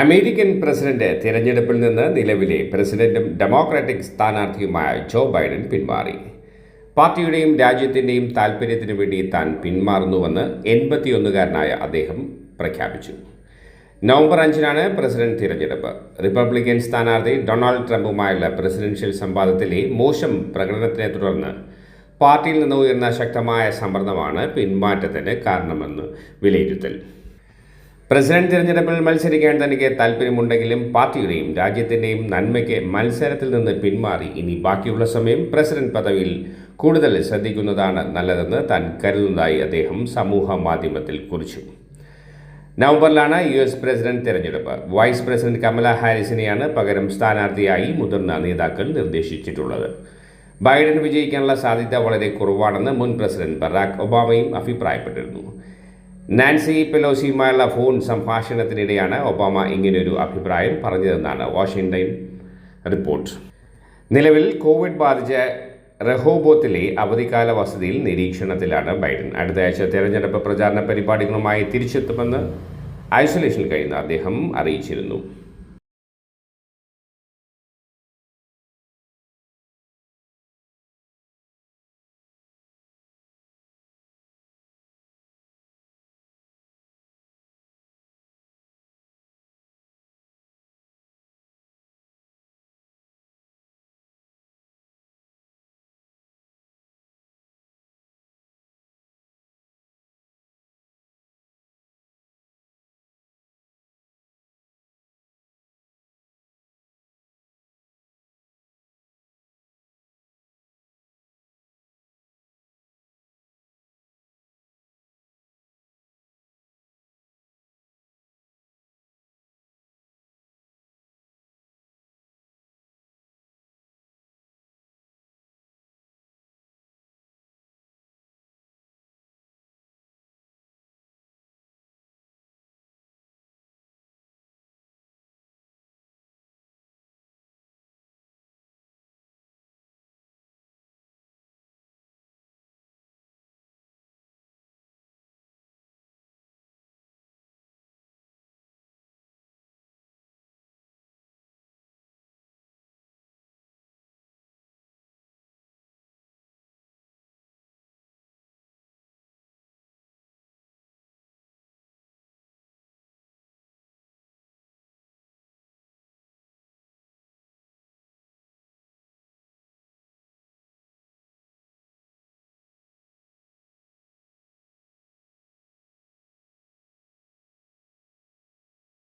American president തിരഞ്ഞെടുപ്പിൽ നിന്ന് നിലവിലെ പ്രസിഡന്റും ഡെമോക്രാറ്റിക് സ്ഥാനാർത്ഥിയുമായ ജോ ബൈഡൻ പിന്മാറി. പാർട്ടിയുടെയും രാജ്യത്തിന്റെയും താൽപ്പര്യത്തിനു വേണ്ടി താൻ പിന്മാറുന്നുവെന്ന് എൺപത്തിയൊന്നുകാരനായ അദ്ദേഹം പ്രഖ്യാപിച്ചു. നവംബർ അഞ്ചിനാണ് പ്രസിഡന്റ് തിരഞ്ഞെടുപ്പ്. റിപ്പബ്ലിക്കൻ സ്ഥാനാർത്ഥി ഡൊണാൾഡ് ട്രംപുമായുള്ള പ്രസിഡൻഷ്യൽ സംവാദത്തിലെ മോശം പ്രകടനത്തിനെ തുടർന്ന് പാർട്ടിയിൽ നിന്ന് ഉയർന്ന ശക്തമായ സമ്മർദ്ദമാണ് പിന്മാറ്റത്തിന് കാരണമെന്ന് വിലയിരുത്തൽ. പ്രസിഡന്റ് തിരഞ്ഞെടുപ്പിൽ മത്സരിക്കാൻ തനിക്ക് താല്പര്യമുണ്ടെങ്കിലും പാർട്ടിയുടെയും രാജ്യത്തിന്റെയും നന്മയ്ക്ക് മത്സരത്തിൽ നിന്ന് പിന്മാറി ഇനി ബാക്കിയുള്ള സമയം പ്രസിഡന്റ് പദവിയിൽ കൂടുതൽ ശ്രദ്ധിക്കുന്നതാണ് നല്ലതെന്ന് താൻ കരുതുന്നതായി അദ്ദേഹം സമൂഹ മാധ്യമത്തിൽ കുറിച്ചു. നവംബറിലാണ് യു എസ് പ്രസിഡന്റ് തെരഞ്ഞെടുപ്പ്. വൈസ് പ്രസിഡന്റ് കമല ഹാരിസിനെയാണ് പകരം സ്ഥാനാർത്ഥിയായി മുതിർന്ന നേതാക്കൾ നിർദ്ദേശിച്ചിട്ടുള്ളത്. ബൈഡൻ വിജയിക്കാനുള്ള സാധ്യത വളരെ കുറവാണെന്ന് മുൻ പ്രസിഡന്റ് ബറാക് ഒബാമയും അഭിപ്രായപ്പെട്ടിരുന്നു. നാൻസി പെലോസിയുമായുള്ള ഫോൺ സംഭാഷണത്തിനിടെയാണ് ഒബാമ ഇങ്ങനെയൊരു അഭിപ്രായം പറഞ്ഞതെന്നാണ് വാഷിംഗ്ടൺ റിപ്പോർട്ട്. നിലവിൽ കോവിഡ് ബാധിച്ച റഹോബോത്തിലെ അവധിക്കാല വസതിയിൽ നിരീക്ഷണത്തിലാണ് ബൈഡൻ. അടുത്തയാഴ്ച തെരഞ്ഞെടുപ്പ് പ്രചാരണ പരിപാടികളുമായി തിരിച്ചെത്തുമെന്ന് ഐസൊലേഷനിൽ കഴിയുന്ന അദ്ദേഹം അറിയിച്ചിരുന്നു.